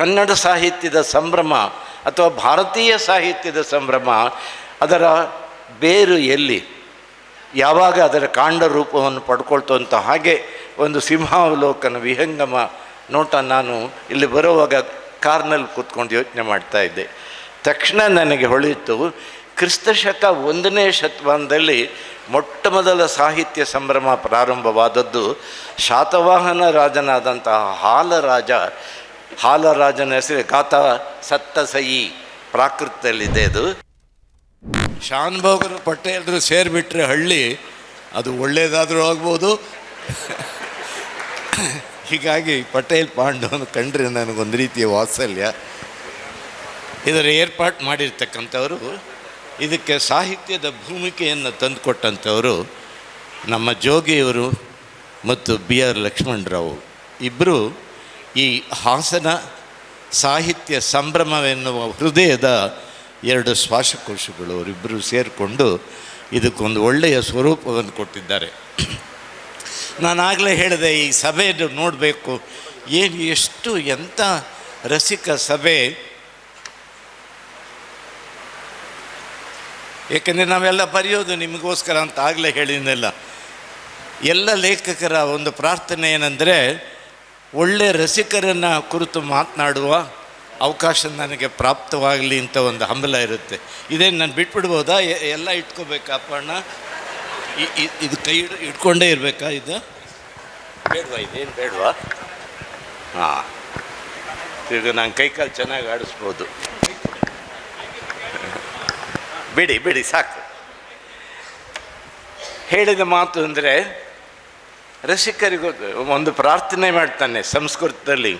ಕನ್ನಡ ಸಾಹಿತ್ಯದ ಸಂಭ್ರಮ ಅಥವಾ ಭಾರತೀಯ ಸಾಹಿತ್ಯದ ಸಂಭ್ರಮ, ಅದರ ಬೇರು ಎಲ್ಲಿ? ಯಾವಾಗ ಅದರ ಕಾಂಡ ರೂಪವನ್ನು ಪಡ್ಕೊಳ್ತು ಹಾಗೆ ಒಂದು ಸಿಂಹಾವಲೋಕನ ವಿಹಂಗಮ ನೋಟ ನಾನು ಇಲ್ಲಿ ಬರುವಾಗ ಕಾರ್ನಲ್ಲಿ ಕೂತ್ಕೊಂಡು ಯೋಚನೆ ಮಾಡ್ತಾ ಇದ್ದೆ. ತಕ್ಷಣ ನನಗೆ ಹೊಳೆಯಿತು ಕ್ರಿಸ್ತಶಕ ಒಂದನೇ ಶತಮಾನದಲ್ಲಿ ಮೊಟ್ಟ ಮೊದಲ ಸಾಹಿತ್ಯ ಸಂಭ್ರಮ ಪ್ರಾರಂಭವಾದದ್ದು ಶಾತವಾಹನ ರಾಜನಾದಂತಹ ಹಾಲರಾಜ ಹಾಲರಾಜನ ಹೆಸರು ಗಾತ ಸತ್ತಸಯಿ ಪ್ರಾಕೃತದಲ್ಲಿದೆ ಅದು. ಶಾನ್ಭೋಗರು ಪಟೇಲರು ಸೇರಿಬಿಟ್ರೆ ಹಳ್ಳಿ, ಅದು ಒಳ್ಳೆಯದಾದರೂ ಆಗ್ಬೋದು. ಹೀಗಾಗಿ ಪಟೇಲ್ ಪಾಂಡವನ ಕಂಡ್ರೆ ನನಗೊಂದು ರೀತಿಯ ವಾತ್ಸಲ್ಯ. ಇದರ ಏರ್ಪಾಟ್ ಮಾಡಿರ್ತಕ್ಕಂಥವರು, ಇದಕ್ಕೆ ಸಾಹಿತ್ಯದ ಭೂಮಿಕೆಯನ್ನು ತಂದುಕೊಟ್ಟಂಥವರು ನಮ್ಮ ಜೋಗಿಯವರು ಮತ್ತು ಬಿ ಆರ್ ಲಕ್ಷ್ಮಣರಾವ್. ಇಬ್ಬರು ಈ ಹಾಸನ ಸಾಹಿತ್ಯ ಸಂಭ್ರಮವೆನ್ನುವ ಹೃದಯದ ಎರಡು ಶ್ವಾಸಕೋಶಗಳು ಅವರಿಬ್ಬರು ಸೇರಿಕೊಂಡು ಇದಕ್ಕೊಂದು ಒಳ್ಳೆಯ ಸ್ವರೂಪವನ್ನು ಕೊಟ್ಟಿದ್ದಾರೆ. ನಾನಾಗಲೇ ಹೇಳಿದೆ, ಈ ಸಭೆಯನ್ನು ನೋಡಬೇಕು. ಏನು ಎಷ್ಟು ಎಂಥ ರಸಿಕ ಸಭೆ? ಏಕೆಂದರೆ ನಾವೆಲ್ಲ ಬರೆಯೋದು ನಿಮಗೋಸ್ಕರ ಅಂತ ಆಗಲೇ ಹೇಳಿದ್ದೆಲ್ಲ ಎಲ್ಲ ಲೇಖಕರ ಒಂದು ಪ್ರಾರ್ಥನೆ ಏನಂದರೆ ಒಳ್ಳೆ ರಸಿಕರನ್ನು ಕುರಿತು ಮಾತನಾಡುವ ಅವಕಾಶ ನನಗೆ ಪ್ರಾಪ್ತವಾಗಲಿ ಅಂತ ಒಂದು ಹಂಬಲ ಇರುತ್ತೆ. ಇದೇನು ನಾನು ಬಿಟ್ಬಿಡ್ಬೋದಾ? ಎಲ್ಲ ಇಟ್ಕೋಬೇಕಾ ಇ- ಇದು ಕೈ ಇಡ್, ಇಟ್ಕೊಂಡೇ ಇರಬೇಕಾ ಇದು? ಬೇಡವಾ, ಇದೇನು ಬೇಡವಾ? ಹಾಂ. ಈಗ ನಾನು ಕೈಕಾಲು ಚೆನ್ನಾಗಿ ಆಡಿಸ್ಬೋದು. ಬಿಡಿ ಬಿಡಿ, ಸಾಕು. ಹೇಳಿದ ಮಾತು ಅಂದರೆ ರಸಿಕರಿಗೂ ಒಂದು ಪ್ರಾರ್ಥನೆ ಮಾಡ್ತಾನೆ ಸಂಸ್ಕೃತದಲ್ಲಿ.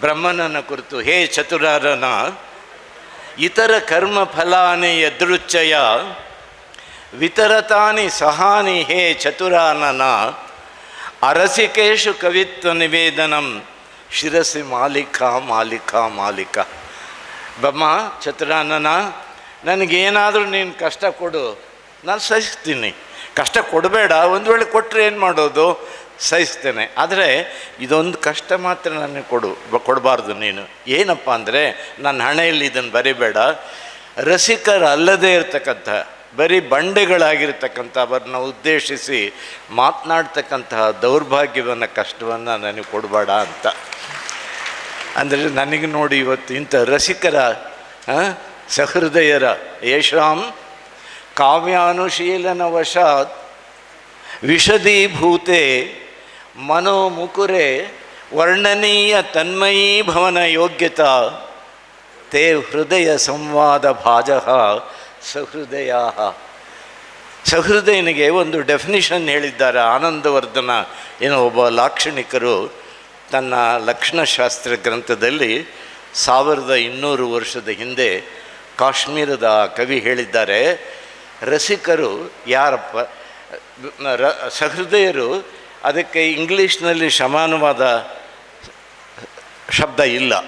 ಬ್ರಹ್ಮನನ ಕುರಿತು, ಹೇ ಚತುರಾರನ, ಇತರ ಕರ್ಮ ಫಲಾನಿ ಯದೃಚ್ಛಯ, ವಿತರತಾನಿ ಸಹಾನಿ ಹೇ ಚತುರಾನನ, ಅರಸಿಕೇಶು ಕವಿತ್ವ ನಿವೇದನಂ, ಶಿರಸಿ ಮಾಲಿಕ ಮಾಲಿಕ ಮಾಲಿಕ. ಬಮ್ಮ ಚತುರಾನನ, ನನಗೇನಾದರೂ ನೀನು ಕಷ್ಟ ಕೊಡು, ನಾನು ಸಹಿಸ್ತೀನಿ. ಕಷ್ಟ ಕೊಡಬೇಡ, ಒಂದು ವೇಳೆ ಕೊಟ್ಟರೆ ಏನು ಮಾಡೋದು? ಸಹಿಸ್ತೇನೆ. ಆದರೆ ಇದೊಂದು ಕಷ್ಟ ಮಾತ್ರ ನನಗೆ ಕೊಡು, ಕೊಡಬಾರ್ದು ನೀನು. ಏನಪ್ಪ ಅಂದರೆ, ನನ್ನ ಹಣೆಯಲ್ಲಿ ಇದನ್ನು ಬರಿಬೇಡ. ರಸಿಕರ ಅಲ್ಲದೇ ಇರತಕ್ಕಂಥ, ಬರೀ ಬಂಡೆಗಳಾಗಿರ್ತಕ್ಕಂಥವ್ರನ್ನ ಉದ್ದೇಶಿಸಿ ಮಾತನಾಡ್ತಕ್ಕಂತಹ ದೌರ್ಭಾಗ್ಯವನ್ನು, ಕಷ್ಟವನ್ನು ನನಗೆ ಕೊಡಬೇಡ ಅಂತ. ಅಂದರೆ ನನಗೆ ನೋಡಿ ಇವತ್ತು ಇಂಥ ರಸಿಕರ ಸಹೃದಯರ ಯಶಾಂ ಕಾವ್ಯಾನುಶೀಲನ ವಿಷದೀಭೂತೆ ಮನೋಮುಕುರೆ ವರ್ಣನೀಯ ತನ್ಮಯೀ ಭವನ ಯೋಗ್ಯತಾ ತೇ ಹೃದಯ ಸಂವಾದ ಭಾಜ ಸಹೃದಯ ಸಹೃದಯನಿಗೆ ಒಂದು ಡೆಫಿನಿಷನ್ ಹೇಳಿದ್ದಾರೆ ಆನಂದವರ್ಧನ. ಏನೋ ಒಬ್ಬ ಲಾಕ್ಷಣಿಕರು ತನ್ನ ಲಕ್ಷಣಶಾಸ್ತ್ರ ಗ್ರಂಥದಲ್ಲಿ ಸಾವಿರದ ಇನ್ನೂರು ವರ್ಷದ ಹಿಂದೆ ಕಾಶ್ಮೀರದ ಕವಿ ಹೇಳಿದ್ದಾರೆ ರಸಿಕರು ಯಾರಪ್ಪ? ರ, ಸಹೃದಯರು, ಅದಕ್ಕೆ ಇಂಗ್ಲೀಷ್ನಲ್ಲಿ ಸಮಾನವಾದ ಶಬ್ದ ಇಲ್ಲ.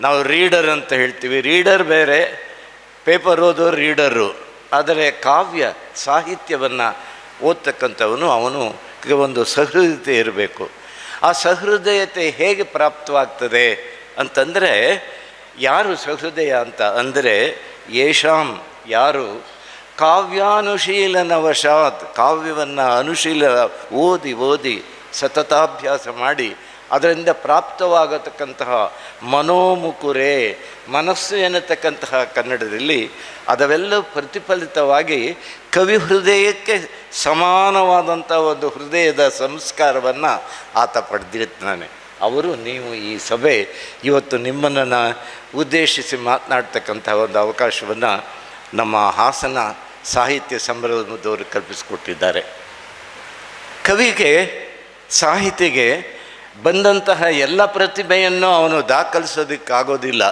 ನಾವು ರೀಡರ್ ಅಂತ ಹೇಳ್ತೀವಿ. ರೀಡರ್ ಬೇರೆ, ಪೇಪರ್ ಓದೋರು ರೀಡರು. ಆದರೆ ಕಾವ್ಯ ಸಾಹಿತ್ಯವನ್ನು ಓದ್ತಕ್ಕಂಥವನು, ಅವನು ಒಂದು ಸಹೃದಯತೆ ಇರಬೇಕು. ಆ ಸಹೃದಯತೆ ಹೇಗೆ ಪ್ರಾಪ್ತವಾಗ್ತದೆ ಅಂತಂದರೆ, ಯಾರು ಸಹೃದಯ ಅಂತ ಅಂದರೆ ಯೇಷಾಂ ಯಾರು ಕಾವ್ಯಾನುಶೀಲನ ವಶಾತ್ ಕಾವ್ಯವನ್ನು ಅನುಶೀಲ, ಓದಿ ಓದಿ, ಸತತಾಭ್ಯಾಸ ಮಾಡಿ, ಅದರಿಂದ ಪ್ರಾಪ್ತವಾಗತಕ್ಕಂತಹ ಮನೋಮುಕುರೆ, ಮನಸ್ಸು ಎನ್ನತಕ್ಕಂತಹ ಕನ್ನಡದಲ್ಲಿ ಅದವೆಲ್ಲ ಪ್ರತಿಫಲಿತವಾಗಿ ಕವಿ ಹೃದಯಕ್ಕೆ ಸಮಾನವಾದಂಥ ಒಂದು ಹೃದಯದ ಸಂಸ್ಕಾರವನ್ನು ಆತ ಪಡೆದಿರುತ್ತಾನೆ. ಅವರು, ನೀವು ಈ ಸಭೆ ಇವತ್ತು ನಿಮ್ಮನ್ನು ಉದ್ದೇಶಿಸಿ ಮಾತನಾಡ್ತಕ್ಕಂಥ ಒಂದು ಅವಕಾಶವನ್ನು ನಮ್ಮ ಹಾಸನ ಸಾಹಿತ್ಯ ಸಂಭ್ರಮದವರು ಕಲ್ಪಿಸಿಕೊಟ್ಟಿದ್ದಾರೆ. ಕವಿಗೆ ಸಾಹಿತಿಗೆ ಬಂದಂತಹ ಎಲ್ಲ ಪ್ರತಿಭೆಯನ್ನು ಅವನು ದಾಖಲಿಸೋದಕ್ಕಾಗೋದಿಲ್ಲ.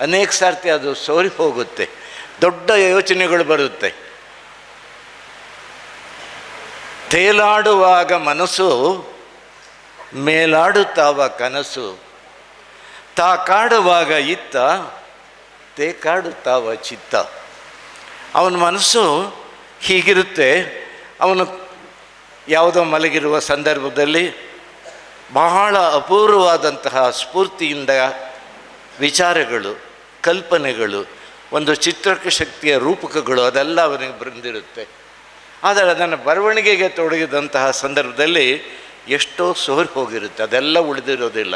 ಅನೇಕ ಸಾರ್ತಿ ಅದು ಸೋರಿ ಹೋಗುತ್ತೆ, ದೊಡ್ಡ ಯೋಚನೆಗಳು ಬರುತ್ತೆ. ತೇಲಾಡುವಾಗ ಮನಸ್ಸು, ಮೇಲಾಡುತ್ತಾವ ಕನಸು ತಾ ಕಾಡುವಾಗ ಇತ್ತ ತೇ ಕಾಡುತ್ತಾವ ಚಿತ್ತ. ಅವನ ಮನಸ್ಸು ಹೀಗಿರುತ್ತೆ. ಅವನು ಯಾವುದೋ ಮಲಗಿರುವ ಸಂದರ್ಭದಲ್ಲಿ ಬಹಳ ಅಪೂರ್ವವಾದಂತಹ ಸ್ಫೂರ್ತಿಯಿಂದ ವಿಚಾರಗಳು, ಕಲ್ಪನೆಗಳು, ಒಂದು ಚಿತ್ರಕ ಶಕ್ತಿಯ ರೂಪಕಗಳು ಅದೆಲ್ಲ ಅವನಿಗೆ ಬಂದಿರುತ್ತೆ. ಆದರೆ ಅದನ್ನು ಬರವಣಿಗೆಗೆ ತೊಡಗಿದಂತಹ ಸಂದರ್ಭದಲ್ಲಿ ಎಷ್ಟೋ ಸೋರಿ ಹೋಗಿರುತ್ತೆ, ಅದೆಲ್ಲ ಉಳಿದಿರೋದಿಲ್ಲ.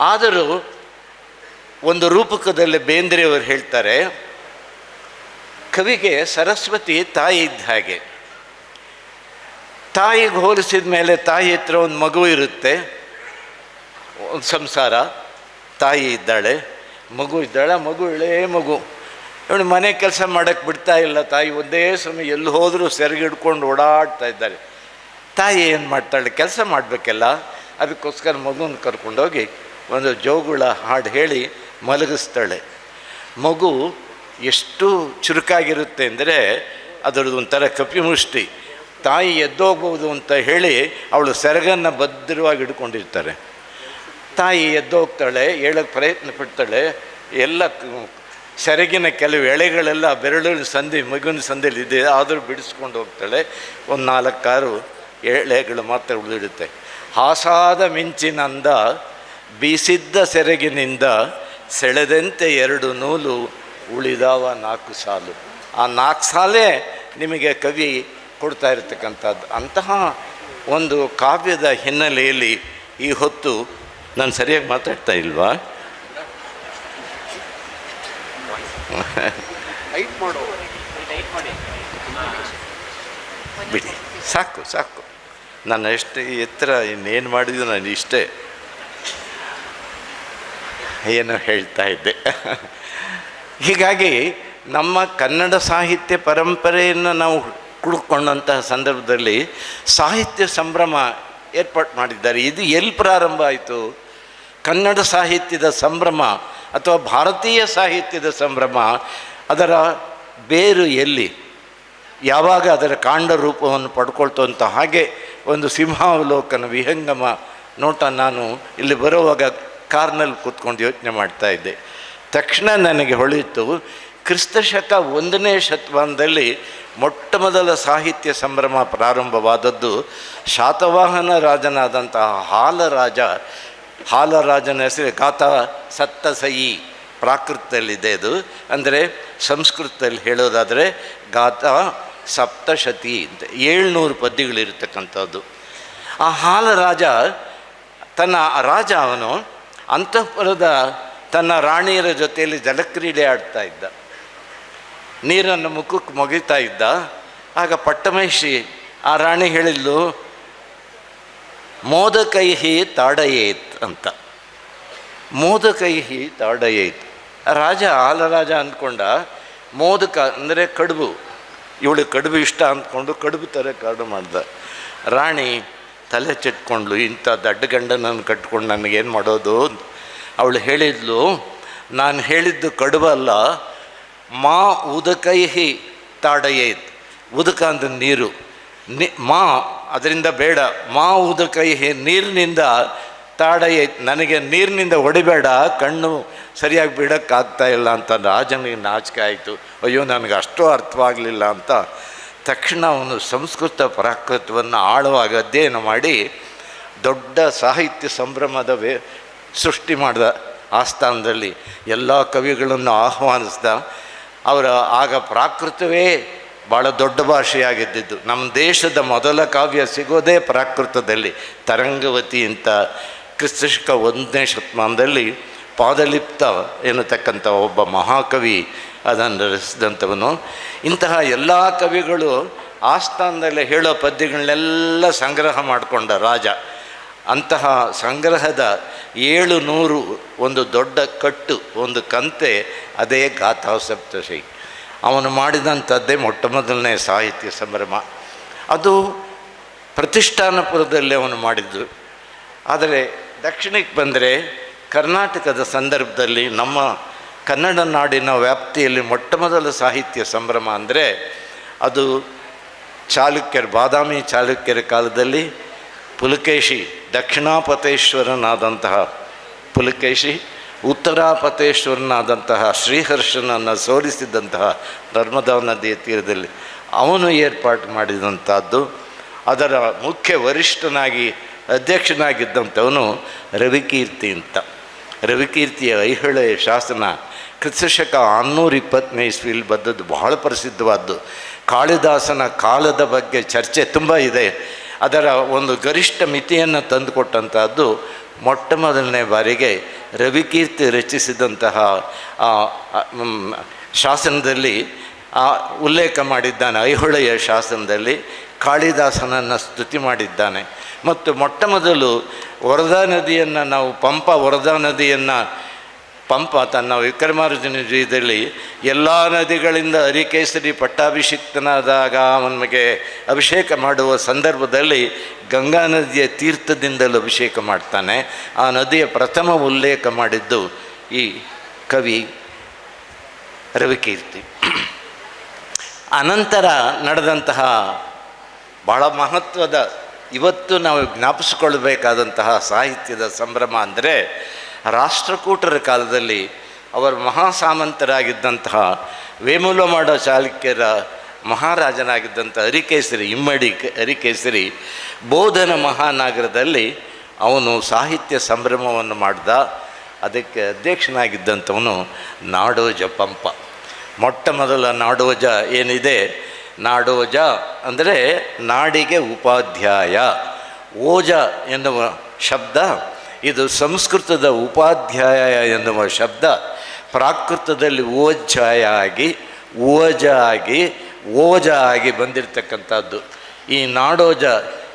ಆದರೂ ಒಂದು ರೂಪಕದಲ್ಲಿ ಬೇಂದ್ರೆಯವರು ಹೇಳ್ತಾರೆ ಕವಿಗೆ ಸರಸ್ವತಿ ತಾಯಿ ಇದ್ದ ಹಾಗೆ. ತಾಯಿಗೆ ಹೋಲಿಸಿದ ಮೇಲೆ ತಾಯಿ ಹತ್ರ ಒಂದು ಮಗು ಇರುತ್ತೆ. ಒಂದು ಸಂಸಾರ. ತಾಯಿ ಇದ್ದಾಳೆ. ಮಗು ಇದ್ದಾಳೆ ಮಗು ಇಳೇ ಮಗು. ಇವಳು ಮನೆ ಕೆಲಸ ಮಾಡೋಕ್ಕೆ ಬಿಡ್ತಾ ಇಲ್ಲ. ತಾಯಿ ಒಂದೇ ಸಮಯ ಎಲ್ಲಿ ಹೋದರೂ ಸೆರಗಿಡ್ಕೊಂಡು ಓಡಾಡ್ತಾ ಇದ್ದಾರೆ. ತಾಯಿ ಏನು ಮಾಡ್ತಾಳೆ? ಕೆಲಸ ಮಾಡಬೇಕಲ್ಲ. ಅದಕ್ಕೋಸ್ಕರ ಮಗುನ ಕರ್ಕೊಂಡೋಗಿ ಒಂದು ಜೋಗುಳ ಹಾಡು ಹೇಳಿ ಮಲಗಿಸ್ತಾಳೆ. ಮಗು ಎಷ್ಟು ಚುರುಕಾಗಿರುತ್ತೆ ಅಂದರೆ ಅದರದ್ದು ಒಂಥರ ಕಪಿಮುಷ್ಟಿ. ತಾಯಿ ಎದ್ದೋಗ್ಬೋದು ಅಂತ ಹೇಳಿ ಅವಳು ಸೆರಗನ್ನು ಭದ್ರವಾಗಿ ಹಿಡ್ಕೊಂಡಿರ್ತಾರೆ. ತಾಯಿ ಎದ್ದೋಗ್ತಾಳೆ ಹೇಳೋಕ್ಕೆ ಪ್ರಯತ್ನ ಪಡ್ತಾಳೆ, ಎಲ್ಲ ಸೆರಗಿನ ಕೆಲವು ಎಳೆಗಳೆಲ್ಲ ಬೆರಳು ಸಂಧಿ ಮಗುವಿನ ಸಂಧಿಲಿ ಇದೆ, ಆದರೂ ಬಿಡಿಸ್ಕೊಂಡು ಹೋಗ್ತಾಳೆ. ಒಂದು ನಾಲ್ಕಾರು ಎಳೆಗಳು ಮಾತ್ರ ಉಳಿದಿಡುತ್ತೆ ಹಾಸಾದ ಮಿಂಚಿನಂದ, ಬೀಸಿದ್ದ ಸೆರಗಿನಿಂದ, ಸೆಳೆದಂತೆ ಎರಡು ನೂಲು ಉಳಿದಾವ ನಾಲ್ಕು ಸಾಲು. ಆ ನಾಲ್ಕು ಸಾಲೇ ನಿಮಗೆ ಕವಿ ಕೊಡ್ತಾ ಇರತಕ್ಕಂಥದ್ದು. ಅಂತಹ ಒಂದು ಕಾವ್ಯದ ಹಿನ್ನೆಲೆಯಲ್ಲಿ ಈ ಹೊತ್ತು ನಾನು ಸರಿಯಾಗಿ ಮಾತಾಡ್ತಾ ಇಲ್ವಾ? ಬಿಡಿ. ಸಾಕು ಸಾಕು. ನಾನು ಎಷ್ಟು ಎತ್ತರ ಇನ್ನೇನು ಮಾಡಿದ್ದು ನಾನು ಇಷ್ಟೇ. ಏನೋ ಹೇಳ್ತಾ ಇದ್ದೆ? ಹೀಗಾಗಿ ನಮ್ಮ ಕನ್ನಡ ಸಾಹಿತ್ಯ ಪರಂಪರೆಯನ್ನು ನಾವು ಕುಡ್ಕೊಂಡಂತಹ ಸಂದರ್ಭದಲ್ಲಿ ಸಾಹಿತ್ಯ ಸಂಭ್ರಮ ಏರ್ಪಾಟ್ ಮಾಡಿದ್ದಾರೆ. ಇದು ಎಲ್ಲಿ ಪ್ರಾರಂಭ ಆಯಿತು? ಕನ್ನಡ ಸಾಹಿತ್ಯದ ಸಂಭ್ರಮ ಅಥವಾ ಭಾರತೀಯ ಸಾಹಿತ್ಯದ ಸಂಭ್ರಮ ಅದರ ಬೇರು ಎಲ್ಲಿ? ಯಾವಾಗ ಅದರ ಕಾಂಡ ರೂಪವನ್ನು ಪಡ್ಕೊಳ್ತು ಅಂತ ಹಾಗೆ ಒಂದು ಸಿಂಹಾವಲೋಕನ ವಿಹಂಗಮ ನೋಟ ನಾನು ಇಲ್ಲಿ ಬರುವಾಗ ಕಾರ್ನಲ್ಲಿ ಕೂತ್ಕೊಂಡು ಯೋಚನೆ ಮಾಡ್ತಾ ಇದ್ದೆ. ತಕ್ಷಣ ನನಗೆ ಹೊಳೆಯಿತು ಕ್ರಿಸ್ತಶಕ ಒಂದನೇ ಶತಮಾನದಲ್ಲಿ ಮೊಟ್ಟ ಮೊದಲ ಸಾಹಿತ್ಯ ಸಂಭ್ರಮ ಪ್ರಾರಂಭವಾದದ್ದು. ಶಾತವಾಹನ ರಾಜನಾದಂತಹ ಹಾಲರಾಜ, ಹಾಲರಾಜನ ಹೆಸರು ಸತ್ತ ಸತ್ತಸಯಿ ಪ್ರಾಕೃತದಲ್ಲಿದೆ ಅದು. ಅಂದರೆ ಸಂಸ್ಕೃತದಲ್ಲಿ ಹೇಳೋದಾದರೆ ಗಾತ ಸಪ್ತಶತಿ ಅಂತ, ಏಳ್ನೂರು ಪದ್ಯಗಳಿರ್ತಕ್ಕಂಥದ್ದು. ಆ ಹಾಲರಾಜ, ತನ್ನ ರಾಜ ಅವನು, ಅಂತಃಪುರದ ತನ್ನ ರಾಣಿಯರ ಜೊತೆಯಲ್ಲಿ ಜಲಕ್ರೀಡೆ ಆಡ್ತಾ ಇದ್ದ. ನೀರನ್ನು ಮುಖಕ್ಕೆ ಮೊಗಿತಾ ಇದ್ದ. ಆಗ ಪಟ್ಟಮಹಿಷಿ ಆ ರಾಣಿ ಹೇಳಿದ್ಲು, ಮೋದಕೈಹಿ ತಾಡಯೇತ್ ಅಂತ. ಮೋದಕೈಹಿ ತಾಡಯೇತ್. ರಾಜ ಆಲರಾಜ ಅಂದ್ಕೊಂಡ, ಮೋದಕ ಅಂದರೆ ಕಡುಬು. ಇವಳು ಕಡುಬು ಇಷ್ಟ ಅಂದ್ಕೊಂಡು ಕಡುಬು ಥರ ಕಾಡು ಮಾಡ್ದ. ರಾಣಿ ತಲೆ ಚೆಟ್ಕೊಂಡ್ಲು, ಇಂಥ ದಡ್ಡ ಗಂಡನನ್ನು ಕಟ್ಕೊಂಡು ನನಗೇನು ಮಾಡೋದು? ಅವಳು ಹೇಳಿದ್ಲು, ನಾನು ಹೇಳಿದ್ದು ಕಡುಬು ಅಲ್ಲ, ಮಾ ಉದಕೈಹಿ ತಾಡಯೇತ್ ಉದಕ ಅಂದ್ರೆ ನೀರು, ನಿ, ಮಾ ಅದರಿಂದ ಬೇಡ, ಮಾ ಉದಕೈಹಿ ನೀರಿನಿಂದ ತಾಡಯೇತ್ ನನಗೆ ನೀರಿನಿಂದ ಹೊಡಿಬೇಡ, ಕಣ್ಣು ಸರಿಯಾಗಿ ಬಿಡೋಕ್ಕಾಗ್ತಾ ಇಲ್ಲ ಅಂತ ರಾಜನಿಗೆ ನಾಚಿಕೆ ಆಯಿತು, ಅಯ್ಯೋ ನನಗೆ ಅಷ್ಟು ಅರ್ಥವಾಗಲಿಲ್ಲ ಅಂತ ತಕ್ಷಣ ಅವನು ಸಂಸ್ಕೃತ ಪ್ರಾಕೃತವನ್ನು ಆಳವಾಗಿ ಅಧ್ಯಯನ ಮಾಡಿ ದೊಡ್ಡ ಸಾಹಿತ್ಯ ಸಂಭ್ರಮದ ವೇ ಸೃಷ್ಟಿ ಮಾಡಿದ ಆಸ್ಥಾನದಲ್ಲಿ ಎಲ್ಲ ಕವಿಗಳನ್ನು ಆಹ್ವಾನಿಸ್ದ. ಅವರ ಆಗ ಪ್ರಾಕೃತವೇ ಭಾಳ ದೊಡ್ಡ ಭಾಷೆಯಾಗಿದ್ದಿದ್ದು. ನಮ್ಮ ದೇಶದ ಮೊದಲ ಕಾವ್ಯ ಸಿಗೋದೇ ಪ್ರಾಕೃತದಲ್ಲಿ. ತರಂಗವತಿ ಅಂತ ಕ್ರಿಸ್ತಶಕ ಒಂದನೇ ಶತಮಾನದಲ್ಲಿ ಪಾದಲಿಪ್ತ ಎನ್ನತಕ್ಕಂಥ ಒಬ್ಬ ಮಹಾಕವಿ ಅದನ್ನು ರಚಿಸಿದಂಥವನು. ಇಂತಹ ಎಲ್ಲ ಕವಿಗಳು ಆಸ್ಥಾನದಲ್ಲಿ ಹೇಳೋ ಪದ್ಯಗಳನ್ನೆಲ್ಲ ಸಂಗ್ರಹ ಮಾಡಿಕೊಂಡ ರಾಜ. ಅಂತಹ ಸಂಗ್ರಹದ ಏಳು ನೂರು ಒಂದು ದೊಡ್ಡ ಕಟ್ಟು, ಒಂದು ಕಂತೆ, ಅದೇ ಗಾಥಾ ಸಪ್ತಶಿ ಅವನು ಮಾಡಿದಂಥದ್ದೇ ಮೊಟ್ಟ ಮೊದಲನೇ ಸಾಹಿತ್ಯ ಸಂಭ್ರಮ. ಅದು ಪ್ರತಿಷ್ಠಾನಪುರದಲ್ಲಿ ಅವನು ಮಾಡಿದ್ದು. ಆದರೆ ದಕ್ಷಿಣಕ್ಕೆ ಬಂದರೆ ಕರ್ನಾಟಕದ ಸಂದರ್ಭದಲ್ಲಿ ನಮ್ಮ ಕನ್ನಡ ನಾಡಿನ ವ್ಯಾಪ್ತಿಯಲ್ಲಿ ಮೊಟ್ಟ ಮೊದಲ ಸಾಹಿತ್ಯ ಸಂಭ್ರಮ ಅಂದರೆ ಅದು ಚಾಲುಕ್ಯರ, ಬಾದಾಮಿ ಚಾಲುಕ್ಯರ ಕಾಲದಲ್ಲಿ ಪುಲಕೇಶಿ ದಕ್ಷಿಣಾಪತೇಶ್ವರನಾದಂತಹ ಪುಲಕೇಶಿ ಉತ್ತರಾಪತೇಶ್ವರನಾದಂತಹ ಶ್ರೀಹರ್ಷನನ್ನು ಸೋಲಿಸಿದಂತಹ ನರ್ಮದಾ ನದಿಯ ತೀರದಲ್ಲಿ ಅವನು ಏರ್ಪಾಟು ಮಾಡಿದಂಥದ್ದು. ಅದರ ಮುಖ್ಯ ವರಿಷ್ಠನಾಗಿ, ಅಧ್ಯಕ್ಷನಾಗಿದ್ದಂಥವನು ರವಿಕೀರ್ತಿ ಅಂತ. ರವಿಕೀರ್ತಿಯ ಐಹೊಳೆ ಶಾಸನ ಕ್ರಿಸ್ತಶಕ ಆರುನೂರ ಇಪ್ಪತ್ತನೇ ಇಸ್ವಿಲಿ ಬದ್ದದ್ದು ಬಹಳ ಪ್ರಸಿದ್ಧವಾದ್ದು. ಕಾಳಿದಾಸನ ಕಾಲದ ಬಗ್ಗೆ ಚರ್ಚೆ ತುಂಬ ಇದೆ. ಅದರ ಒಂದು ಗರಿಷ್ಠ ಮಿತಿಯನ್ನು ತಂದುಕೊಟ್ಟಂತಹದ್ದು ಮೊಟ್ಟ ಮೊದಲನೇ ಬಾರಿಗೆ ರವಿಕೀರ್ತಿ ರಚಿಸಿದಂತಹ ಶಾಸನದಲ್ಲಿ ಉಲ್ಲೇಖ ಮಾಡಿದ್ದಾನೆ, ಐಹೊಳೆಯ ಶಾಸನದಲ್ಲಿ ಕಾಳಿದಾಸನನ್ನು ಸ್ತುತಿ ಮಾಡಿದ್ದಾನೆ. ಮತ್ತು ಮೊಟ್ಟ ಮೊದಲು ವರದಾ ನದಿಯನ್ನು ನಾವು ಪಂಪ ವರದಾ ನದಿಯನ್ನು ಪಂಪ ತನ್ನ ವಿಕ್ರಮಾರ್ಜುನ ಜೀವಿತದಲ್ಲಿ ಎಲ್ಲ ನದಿಗಳಿಂದ ಹರಿಕೇಸರಿ ಪಟ್ಟಾಭಿಷಿಕ್ತನಾದಾಗ ಅವನಿಗೆ ಅಭಿಷೇಕ ಮಾಡುವ ಸಂದರ್ಭದಲ್ಲಿ ಗಂಗಾ ನದಿಯ ತೀರ್ಥದಿಂದಲೂ ಅಭಿಷೇಕ ಮಾಡ್ತಾನೆ. ಆ ನದಿಯ ಪ್ರಥಮ ಉಲ್ಲೇಖ ಮಾಡಿದ್ದು ಈ ಕವಿ ರವಿಕೀರ್ತಿ. ಅನಂತರ ನಡೆದಂತಹ ಬಹಳ ಮಹತ್ವದ, ಇವತ್ತು ನಾವು ಜ್ಞಾಪಿಸಿಕೊಳ್ಬೇಕಾದಂತಹ ಸಾಹಿತ್ಯದ ಸಂಭ್ರಮ ಅಂದರೆ ರಾಷ್ಟ್ರಕೂಟರ ಕಾಲದಲ್ಲಿ ಅವರು ಮಹಾಸಾಮಂತರಾಗಿದ್ದಂತಹ ವೇಮುಲಮಾಡ ಚಾಲುಕ್ಯರ ಮಹಾರಾಜನಾಗಿದ್ದಂಥ ಹರಿಕೇಸರಿ, ಇಮ್ಮಡಿ ಅರಿಕೇಸರಿ ಬೋಧನ ಮಹಾನಗರದಲ್ಲಿ ಅವನು ಸಾಹಿತ್ಯ ಸಂಭ್ರಮವನ್ನು ಮಾಡಿದ. ಅದಕ್ಕೆ ಅಧ್ಯಕ್ಷನಾಗಿದ್ದಂಥವನು ನಾಡೋಜ ಪಂಪ. ಮೊಟ್ಟ ಮೊದಲ ನಾಡೋಜ ಏನಿದೆ? ನಾಡೋಜ ಅಂದರೆ ನಾಡಿಗೆ ಉಪಾಧ್ಯಾಯ. ಓಜ ಎನ್ನುವ ಶಬ್ದ ಇದು ಸಂಸ್ಕೃತದ ಉಪಾಧ್ಯಾಯ ಎನ್ನುವ ಶಬ್ದ. ಪ್ರಾಕೃತದಲ್ಲಿ ಓಜ್ಜಾಯ ಆಗಿ, ಓಜ ಆಗಿ ಓಜ ಆಗಿ ಬಂದಿರತಕ್ಕಂಥದ್ದು. ಈ ನಾಡೋಜ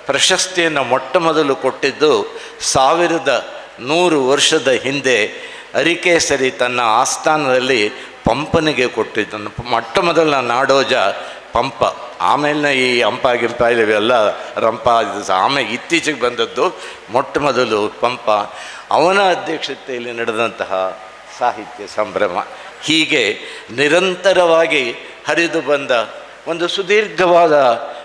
ಪ್ರಶಸ್ತಿಯನ್ನು ಮೊಟ್ಟ ಮೊದಲು ಕೊಟ್ಟಿದ್ದು ಸಾವಿರದ ನೂರು ವರ್ಷದ ಹಿಂದೆ ಅರಿಕೇಸರಿ ತನ್ನ ಆಸ್ಥಾನದಲ್ಲಿ ಪಂಪನಿಗೆ ಕೊಟ್ಟಿದ್ದನ್ನು. ಮೊಟ್ಟ ಮೊದಲ ನಾಡೋಜ ಪಂಪ. ಆಮೇಲೆ ಈ ಹಂಪ ಗಿಂಪ ಇವೆಲ್ಲ ರಂಪ ಆಮೇಲೆ ಇತ್ತೀಚೆಗೆ ಬಂದದ್ದು ಮೊಟ್ಟ ಮೊದಲು ಪಂಪ. ಅವನ ಅಧ್ಯಕ್ಷತೆಯಲ್ಲಿ ನಡೆದಂತಹ ಸಾಹಿತ್ಯ ಸಂಭ್ರಮ ಹೀಗೆ ನಿರಂತರವಾಗಿ ಹರಿದು ಬಂದ ಒಂದು ಸುದೀರ್ಘವಾದ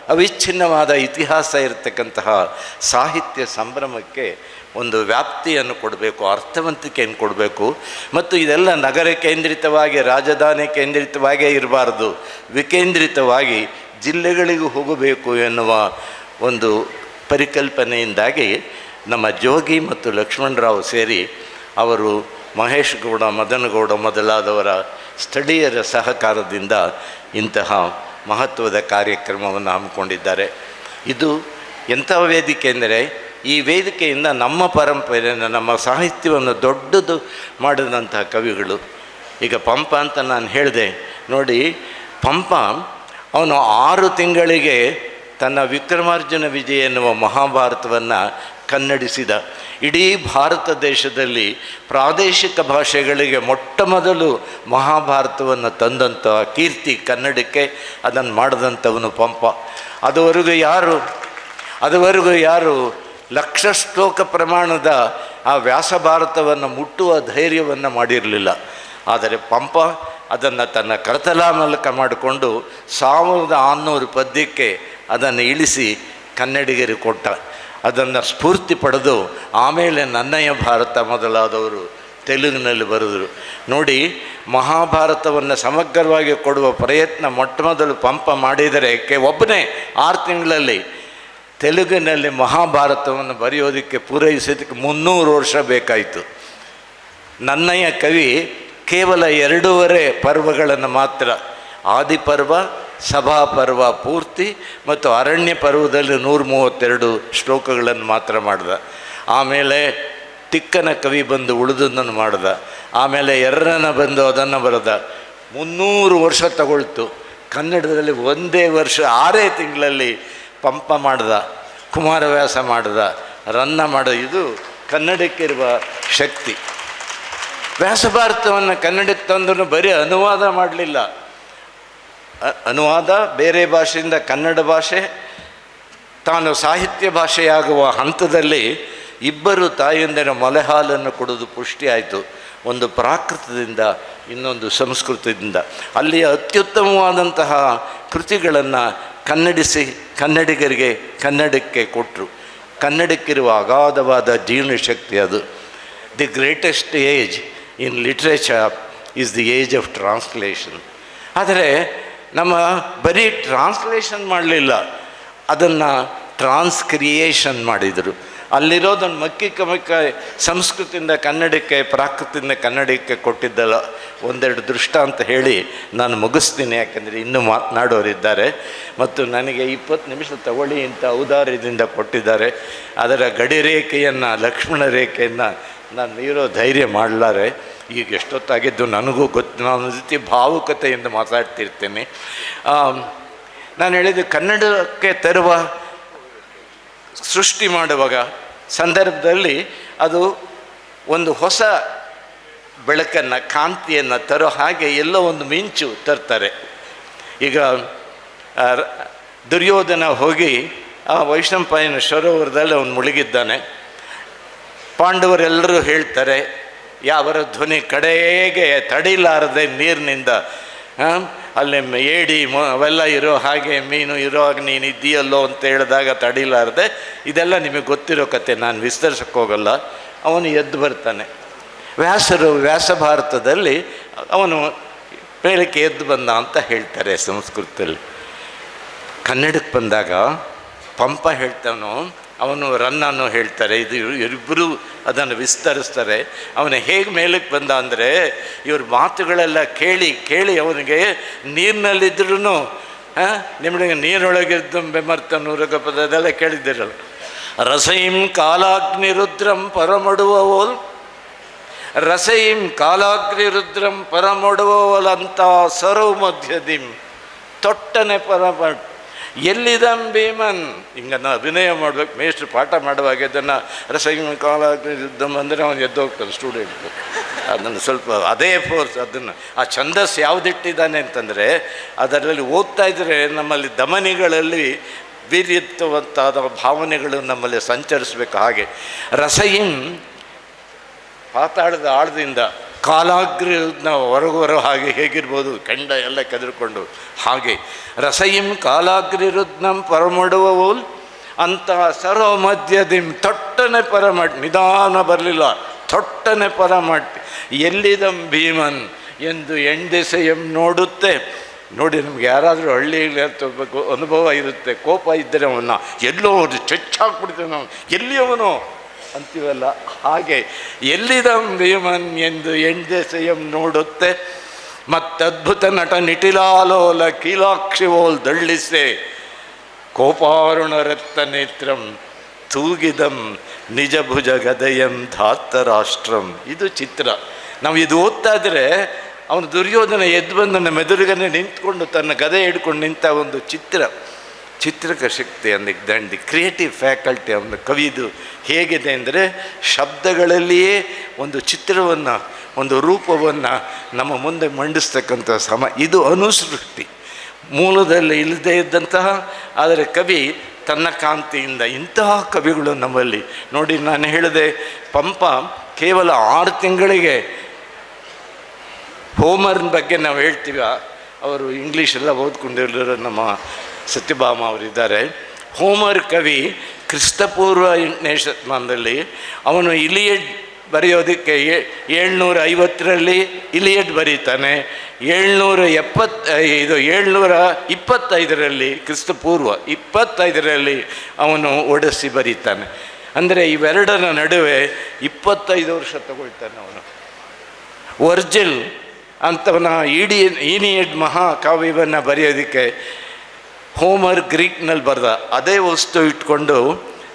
ಅವಿಚ್ಛಿನ್ನವಾದ ಇತಿಹಾಸ ಇರತಕ್ಕಂತಹ ಸಾಹಿತ್ಯ ಸಂಭ್ರಮಕ್ಕೆ ಒಂದು ವ್ಯಾಪ್ತಿಯನ್ನು ಕೊಡಬೇಕು, ಅರ್ಥವಂತಿಕೆಯನ್ನು ಕೊಡಬೇಕು. ಮತ್ತು ಇದೆಲ್ಲ ನಗರ ಕೇಂದ್ರಿತವಾಗಿ, ರಾಜಧಾನಿ ಕೇಂದ್ರಿತವಾಗೇ ಇರಬಾರ್ದು. ವಿಕೇಂದ್ರಿತವಾಗಿ ಜಿಲ್ಲೆಗಳಿಗೂ ಹೋಗಬೇಕು ಎನ್ನುವ ಒಂದು ಪರಿಕಲ್ಪನೆಯಿಂದಾಗಿ ನಮ್ಮ ಜೋಗಿ ಮತ್ತು ಲಕ್ಷ್ಮಣರಾವ್ ಸೇರಿ ಅವರು ಮಹೇಶ್ ಗೌಡ ಮದನಗೌಡ ಮೊದಲಾದವರ ಸ್ಥಳೀಯರ ಸಹಕಾರದಿಂದ ಇಂತಹ ಮಹತ್ವದ ಕಾರ್ಯಕ್ರಮವನ್ನು ಹಮ್ಮಿಕೊಂಡಿದ್ದಾರೆ. ಇದು ಎಂಥ ವೇದಿಕೆ ಎಂದರೆ ಈ ವೇದಿಕೆಯಿಂದ ನಮ್ಮ ಪರಂಪರೆಯನ್ನು ನಮ್ಮ ಸಾಹಿತ್ಯವನ್ನು ದೊಡ್ಡದು ಮಾಡಿದಂತಹ ಕವಿಗಳು. ಈಗ ಪಂಪ ಅಂತ ನಾನು ಹೇಳಿದೆ, ನೋಡಿ, ಪಂಪ ಅವನು ಆರು ತಿಂಗಳಿಗೆ ತನ್ನ ವಿಕ್ರಮಾರ್ಜುನ ವಿಜಯ ಎನ್ನುವ ಮಹಾಭಾರತವನ್ನು ಕನ್ನಡಿಸಿದ. ಇಡೀ ಭಾರತ ದೇಶದಲ್ಲಿ ಪ್ರಾದೇಶಿಕ ಭಾಷೆಗಳಿಗೆ ಮೊಟ್ಟ ಮೊದಲು ಮಹಾಭಾರತವನ್ನು ತಂದಂಥ ಕೀರ್ತಿ ಕನ್ನಡಕ್ಕೆ ಅದನ್ನು ಮಾಡಿದಂಥವನು ಪಂಪ. ಅದುವರೆಗೂ ಯಾರು? ಅದುವರೆಗೂ ಯಾರು? ಲಕ್ಷ ಶ್ಲೋಕ ಪ್ರಮಾಣದ ಆ ವ್ಯಾಸ ಭಾರತವನ್ನು ಮುಟ್ಟುವ ಧೈರ್ಯವನ್ನು ಮಾಡಿರಲಿಲ್ಲ. ಆದರೆ ಪಂಪ ಅದನ್ನು ತನ್ನ ಕರತಲ ಮೂಲಕ ಮಾಡಿಕೊಂಡು ಸಾವಿರದ ಆರುನೂರು ಪದ್ಯಕ್ಕೆ ಅದನ್ನು ಇಳಿಸಿ ಕನ್ನಡಿಗರಿಗೆ ಕೊಟ್ಟ. ಅದನ್ನು ಸ್ಫೂರ್ತಿ ಪಡೆದು ಆಮೇಲೆ ನನ್ನಯ ಭಾರತ ಮೊದಲಾದವರು ತೆಲುಗಿನಲ್ಲಿ ಬರೆದರು. ನೋಡಿ, ಮಹಾಭಾರತವನ್ನು ಸಮಗ್ರವಾಗಿ ಕೊಡುವ ಪ್ರಯತ್ನ ಮೊಟ್ಟ ಮೊದಲು ಪಂಪ ಮಾಡಿದರೆ ಕೆ ಒಬ್ಬನೇ ಆರು ತಿಂಗಳಲ್ಲಿ ತೆಲುಗಿನಲ್ಲಿ ಮಹಾಭಾರತವನ್ನು ಬರೆಯೋದಕ್ಕೆ ಪೂರೈಸೋದಕ್ಕೆ ಮುನ್ನೂರು ವರ್ಷ ಬೇಕಾಯಿತು. ನನ್ನಯ್ಯ ಕವಿ ಕೇವಲ ಎರಡೂವರೆ ಪರ್ವಗಳನ್ನು ಮಾತ್ರ, ಆದಿಪರ್ವ, ಸಭಾಪರ್ವ ಪೂರ್ತಿ ಮತ್ತು ಅರಣ್ಯ ಪರ್ವದಲ್ಲಿ ನೂರ ಮೂವತ್ತೆರಡು ಶ್ಲೋಕಗಳನ್ನು ಮಾತ್ರ ಮಾಡ್ದ. ಆಮೇಲೆ ತಿಕ್ಕನ ಕವಿ ಬಂದು ಉಳಿದನ್ನು ಮಾಡ್ದ. ಆಮೇಲೆ ಎರಡನ ಬಂದು ಅದನ್ನು ಬರೆದ. ಮುನ್ನೂರು ವರ್ಷ ತಗೊಳ್ತು. ಕನ್ನಡದಲ್ಲಿ ಒಂದೇ ವರ್ಷ, ಆರೇ ತಿಂಗಳಲ್ಲಿ ಪಂಪ ಮಾಡ್ದ, ಕುಮಾರವ್ಯಾಸ ಮಾಡ್ದ, ರನ್ನ ಮಾಡ ಇದು ಕನ್ನಡಕ್ಕಿರುವ ಶಕ್ತಿ. ವ್ಯಾಸಭಾರತವನ್ನು ಕನ್ನಡಕ್ಕೆ ತಂದು ಬರೀ ಅನುವಾದ ಮಾಡಲಿಲ್ಲ. ಅನುವಾದ ಬೇರೆ ಭಾಷೆಯಿಂದ ಕನ್ನಡ ಭಾಷೆ, ತಾನು ಸಾಹಿತ್ಯ ಭಾಷೆಯಾಗುವ ಹಂತದಲ್ಲಿ ಇಬ್ಬರು ತಾಯಿಯಂದಿರ ಮೊಲೆಹಾಲನ್ನು ಕೊಡೋದು ಪುಷ್ಟಿಯಾಯಿತು ಒಂದು ಪ್ರಾಕೃತದಿಂದ, ಇನ್ನೊಂದು ಸಂಸ್ಕೃತದಿಂದ. ಅಲ್ಲಿಯ ಅತ್ಯುತ್ತಮವಾದಂತಹ ಕೃತಿಗಳನ್ನು ಕನ್ನಡಿಸಿ, ಕನ್ನಡಿಗರಿಗೆ ಕನ್ನಡಕ್ಕೆ ಕೊಟ್ಟರು ಕನ್ನಡಕ್ಕಿರುವ ಅಗಾಧವಾದ ಜೀರ್ಣಶಕ್ತಿ ಅದು. The greatest age in literature is the age of translation ಆದರೆ ನಮ್ಮ ಬರೀ ಟ್ರಾನ್ಸ್ಲೇಷನ್ ಮಾಡಲಿಲ್ಲ. ಅದನ್ನು ಟ್ರಾನ್ಸ್ಕ್ರಿಯೇಷನ್ ಮಾಡಿದರು. ಅಲ್ಲಿರೋದೊಂದು ಮಕ್ಕಿ ಕಮಕ್ಕ ಸಂಸ್ಕೃತಿಯಿಂದ ಕನ್ನಡಕ್ಕೆ, ಪ್ರಾಕೃತಿಯಿಂದ ಕನ್ನಡಕ್ಕೆ ಕೊಟ್ಟಿದ್ದಲ್ಲ, ಒಂದೆರಡು ದೃಷ್ಟ ಅಂತ ಹೇಳಿ ನಾನು ಮುಗಿಸ್ತೀನಿ. ಯಾಕೆಂದರೆ ಇನ್ನೂ ಮಾತನಾಡೋರಿದ್ದಾರೆ. ಮತ್ತು ನನಗೆ ಇಪ್ಪತ್ತು ನಿಮಿಷ ತಗೊಳ್ಳಿ ಇಂಥ ಔದಾರ್ಯದಿಂದ ಕೊಟ್ಟಿದ್ದಾರೆ. ಅದರ ಗಡಿ ರೇಖೆಯನ್ನು, ಲಕ್ಷ್ಮಣ ರೇಖೆಯನ್ನು ನಾನು ಇರೋ ಧೈರ್ಯ ಮಾಡಲಾರೆ. ಈಗ ಎಷ್ಟೊತ್ತಾಗಿದ್ದು ನನಗೂ ಗೊತ್ತು. ನಾನು ರೀತಿ ಭಾವುಕತೆಯಿಂದ ಮಾತಾಡ್ತಿರ್ತೇನೆ. ನಾನು ಹೇಳಿದ್ದು ಕನ್ನಡಕ್ಕೆ ತರುವ ಸೃಷ್ಟಿ ಮಾಡುವಾಗ ಸಂದರ್ಭದಲ್ಲಿ ಅದು ಒಂದು ಹೊಸ ಬೆಳಕನ್ನು, ಕಾಂತಿಯನ್ನು ತರೋ ಹಾಗೆ ಎಲ್ಲೋ ಒಂದು ಮಿಂಚು ತರ್ತಾರೆ. ಈಗ ದುರ್ಯೋಧನ ಹೋಗಿ ಆ ವೈಷ್ಣಂಪಾಯನ ಸರೋವರದಲ್ಲಿ ಅವನು ಮುಳುಗಿದ್ದಾನೆ. ಪಾಂಡವರೆಲ್ಲರೂ ಹೇಳ್ತಾರೆ, ಯಾವರ ಧ್ವನಿ ಕಡೆಗೆ ತಡಿಲಾರದೆ ನೀರಿನಿಂದ ಅಲ್ಲಿ ಏಡಿ ಮ ಅವೆಲ್ಲ ಇರೋ ಹಾಗೆ ಮೀನು ಇರೋವಾಗ ನೀನು ಇದ್ದೀಯಲ್ಲೋ ಅಂತ ಹೇಳಿದಾಗ ತಡಿಲಾರದೆ, ಇದೆಲ್ಲ ನಿಮಗೆ ಗೊತ್ತಿರೋ ಕತೆ, ನಾನು ವಿಸ್ತರಿಸಕ್ಕೆ ಹೋಗಲ್ಲ. ಅವನು ಎದ್ದು ಬರ್ತಾನೆ. ವ್ಯಾಸರು ವ್ಯಾಸ ಭಾರತದಲ್ಲಿ ಅವನು ಮೇಲಕ್ಕೆ ಎದ್ದು ಬಂದ ಅಂತ ಹೇಳ್ತಾರೆ ಸಂಸ್ಕೃತದಲ್ಲಿ. ಕನ್ನಡಕ್ಕೆ ಬಂದಾಗ ಪಂಪ ಹೇಳ್ತಾನೋ ಅವನು ರನ್ನನ್ನು ಹೇಳ್ತಾರೆ. ಇದು ಇಬ್ಬರು ಅದನ್ನು ವಿಸ್ತರಿಸ್ತಾರೆ. ಅವನು ಹೇಗೆ ಮೇಲಕ್ಕೆ ಬಂದ ಅಂದರೆ, ಇವ್ರ ಮಾತುಗಳೆಲ್ಲ ಕೇಳಿ ಕೇಳಿ ಅವನಿಗೆ ನೀರಿನಲ್ಲಿದ್ರೂ ನಿಮಗೆ ನೀರೊಳಗಿದ್ದು ಬೆಮರ್ತನು ರಗಪದ ಪದ ಅದೆಲ್ಲ ಕೇಳಿದ್ದಿರಲ್ಲ. ರಸೈಂ ಕಾಲಾಗ್ನಿ ರುದ್ರಂ ಪರಮಡುವವೋಲ್, ರಸೈಂ ಕಾಲಾಗ್ನಿ ರುದ್ರಂ ಅಂತ ಸರ್ವ ಮಧ್ಯದಿಂ, ತೊಟ್ಟನೆ ಪರಮ ಎಲ್ಲಿದಂ ಭೀಮನ್? ನಾನು ಅಭಿನಯ ಮಾಡ್ಬೇಕು. ಮೇಷ್ಟ್ರು ಪಾಠ ಮಾಡುವಾಗ ಇದನ್ನು ರಸಂಗ ಕಾಲ ಅಂದರೆ ಅವನು ಎದ್ದೋಗ್ತಾನೆ ಸ್ಟೂಡೆಂಟ್ ಅದನ್ನು ಸ್ವಲ್ಪ ಅದೇ ಫೋರ್ಸ್ ಅದನ್ನು. ಆ ಛಂದಸ್ ಯಾವುದಿಟ್ಟಿದ್ದಾನೆ ಅಂತಂದರೆ, ಅದರಲ್ಲಿ ಓದ್ತಾ ಇದ್ದರೆ ನಮ್ಮಲ್ಲಿ ದಮನಿಗಳಲ್ಲಿ ವೀರ್ಯತ್ವವಂತಾದ ಭಾವನೆಗಳು ನಮ್ಮಲ್ಲಿ ಸಂಚರಿಸಬೇಕು. ಹಾಗೆ ರಸಯಿಂ ಪಾತಾಳದ ಆಳದಿಂದ ಕಾಲಾಗ್ರನ ಹೊರಗೆ ಬರೋ ಹಾಗೆ ಹೇಗಿರ್ಬೋದು, ಕೆಂಡ ಎಲ್ಲ ಕೆದರ್ಕೊಂಡು. ಹಾಗೆ ರಸಯಿಂ ಕಾಲಾಗ್ರಿರುದ್ನಂ ಪರಮಡುವವೋಲ್ ಅಂತ ಸರ್ವ ಮಧ್ಯದಿಂ ತೊಟ್ಟನೆ ಪರಮಟ್ ನಿಧಾನ ಬರಲಿಲ್ಲ, ತೊಟ್ಟನೆ ಪರಮಟ್ ಎಲ್ಲಿದಂ ಭೀಮನ್ ಎಂದು ಎಂದೆಸೆಯಂ ನೋಡುತ್ತೆ. ನೋಡಿ, ನಮ್ಗೆ ಯಾರಾದರೂ ಹಳ್ಳಿಯಲ್ಲಿ ಅನುಭವ ಇರುತ್ತೆ, ಕೋಪ ಇದ್ದರೆ ಅವನ್ನ, ಎಲ್ಲೋ ಚಚ್ಚಾಕ್ಬಿಡ್ತೇವೆ ನಾವು ಎಲ್ಲಿ ಅವನು ಅಂತೀವಲ್ಲ? ಹಾಗೆ ಎಲ್ಲಿದಂ ಭೀಮನ್ ಎಂದು ಎಂದೆಸೆಯಂ ನೋಡುತ್ತೆ. ಮತ್ತದ್ಭುತ ನಟ ನಿಟಿಲಾಲೋಲ ಕೀಲಾಕ್ಷಿವೋಲ್ ದಳ್ಳಿಸೆ. ಕೋಪಾರುಣರತ್ತ ನೇತ್ರಂ ತೂಗಿದಂ ನಿಜಭುಜ ಗದಯಂ ಧಾತರಾಷ್ಟ್ರಂ. ಇದು ಚಿತ್ರ. ನಾವು ಇದು ಓದ್ತಾ ಅವನು ದುರ್ಯೋಧನ ಎದ್ದು ಬಂದು ಮೆದುರುಗನೆ ನಿಂತ್ಕೊಂಡು ತನ್ನ ಗದೆ ಹಿಡ್ಕೊಂಡು ನಿಂತ ಒಂದು ಚಿತ್ರ. ಚಿತ್ರಕ ಶಕ್ತಿ ದಂಡಿ ಕ್ರಿಯೇಟಿವ್ ಫ್ಯಾಕಲ್ಟಿ ಒಂದು ಕವಿದು ಹೇಗಿದೆ ಅಂದರೆ ಶಬ್ದಗಳಲ್ಲಿಯೇ ಒಂದು ಚಿತ್ರವನ್ನು, ಒಂದು ರೂಪವನ್ನು ನಮ್ಮ ಮುಂದೆ ಮಂಡಿಸ್ತಕ್ಕಂಥ ಸಮ, ಇದು ಅನುಸೃಷ್ಟಿ. ಮೂಲದಲ್ಲಿ ಇಲ್ಲದೇ ಇದ್ದಂತಹ, ಆದರೆ ಕವಿ ತನ್ನ ಕಾಂತಿಯಿಂದ ಇಂತಹ ಕವಿಗಳು ನಮ್ಮಲ್ಲಿ ನೋಡಿ ನಾನು ಹೇಳಿದೆ, ಪಂಪ ಕೇವಲ ಆರು ತಿಂಗಳಿಗೆ ಹೋಮರ್ನ ಬಗ್ಗೆ ನಾವು ಹೇಳ್ತೀವ, ಅವರು ಇಂಗ್ಲೀಷೆಲ್ಲ ಓದ್ಕೊಂಡಿರೋ ನಮ್ಮ ಸತ್ಯಭಾಮ ಅವರಿದ್ದಾರೆ. ಹೋಮರ್ ಕವಿ ಕ್ರಿಸ್ತಪೂರ್ವ ಎಂಟನೇ ಶತಮಾನದಲ್ಲಿ ಅವನು ಇಲಿಯಡ್ ಬರೆಯೋದಕ್ಕೆ ಏಳ್ನೂರ ಐವತ್ತರಲ್ಲಿ ಇಲಿಯಡ್ ಬರೀತಾನೆ. ಏಳ್ನೂರ ಎಪ್ಪತ್ ಇದು ಏಳ್ನೂರ ಇಪ್ಪತ್ತೈದರಲ್ಲಿ ಕ್ರಿಸ್ತಪೂರ್ವ ಇಪ್ಪತ್ತೈದರಲ್ಲಿ ಅವನು ಒಡಿಸಿ ಬರೀತಾನೆ. ಅಂದರೆ ಇವೆರಡರ ನಡುವೆ ಇಪ್ಪತ್ತೈದು ವರ್ಷ ತಗೊಳ್ತಾನೆ ಅವನು. ವರ್ಜಿಲ್ ಅಂಥವನ ಇಡಿ, ಇನಿಯಡ್ ಮಹಾಕಾವ್ಯವನ್ನು ಬರೆಯೋದಕ್ಕೆ ಹೋಮರ್ ಗ್ರೀಕ್ನಲ್ಲಿ ಬರೆದ ಅದೇ ವಸ್ತು ಇಟ್ಕೊಂಡು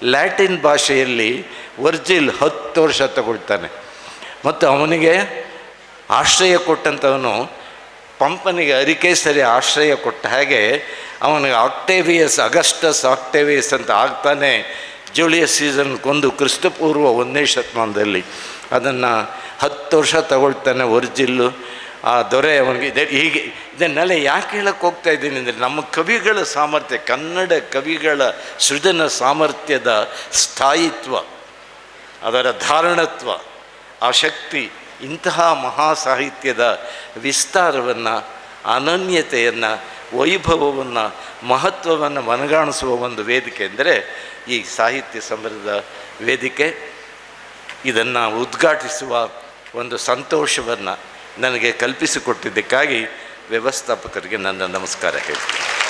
ಲ್ಯಾಟಿನ್ ಭಾಷೆಯಲ್ಲಿ ವರ್ಜಿಲ್ ಹತ್ತು ವರ್ಷ ತಗೊಳ್ತಾನೆ. ಮತ್ತು ಅವನಿಗೆ ಆಶ್ರಯ ಕೊಟ್ಟಂಥವನು ಪಂಪನಿಗೆ ಅರಿಕೇಸರಿ ಆಶ್ರಯ ಕೊಟ್ಟ ಹಾಗೆ ಅವನಿಗೆ ಆಕ್ಟೇವಿಯಸ್, ಅಗಸ್ಟಸ್ ಆಕ್ಟೇವಿಯಸ್ ಅಂತ ಆಗ್ತಾನೆ ಜೂಲಿಯಸ್ ಸೀಸನ್ ಕೊಂದು ಕ್ರಿಸ್ತಪೂರ್ವ ಒಂದನೇ ಶತಮಾನದಲ್ಲಿ. ಅದನ್ನು ಹತ್ತು ವರ್ಷ ತಗೊಳ್ತಾನೆ ಒರ್ಜಿಲ್ಲು ಆ ದೊರೆ ಅವನಿಗೆ ಹೀಗೆ ಇದನ್ನೆಲ್ಲ ಯಾಕೆ ಹೇಳಕ್ಕೆ ಹೋಗ್ತಾ ಇದ್ದೀನಿ ಅಂದರೆ ನಮ್ಮ ಕವಿಗಳ ಸಾಮರ್ಥ್ಯ, ಕನ್ನಡ ಕವಿಗಳ ಸೃಜನ ಸಾಮರ್ಥ್ಯದ ಸ್ಥಾಯಿತ್ವ, ಅದರ ಧಾರಣತ್ವ, ಆ ಶಕ್ತಿ, ಇಂತಹ ಮಹಾ ಸಾಹಿತ್ಯದ ವಿಸ್ತಾರವನ್ನು, ಅನನ್ಯತೆಯನ್ನು, ವೈಭವವನ್ನು, ಮಹತ್ವವನ್ನು ಮನಗಾಣಿಸುವ ಒಂದು ವೇದಿಕೆ ಅಂದರೆ ಈ ಸಾಹಿತ್ಯ ಸಮರದ ವೇದಿಕೆ. ಇದನ್ನು ಉದ್ಘಾಟಿಸುವ ಒಂದು ಸಂತೋಷವನ್ನು ನನಗೆ ಕಲ್ಪಿಸಿಕೊಟ್ಟಿದ್ದಕ್ಕಾಗಿ ವ್ಯವಸ್ಥಾಪಕರಿಗೆ ನನ್ನ ನಮಸ್ಕಾರ ಹೇಳ್ತೀನಿ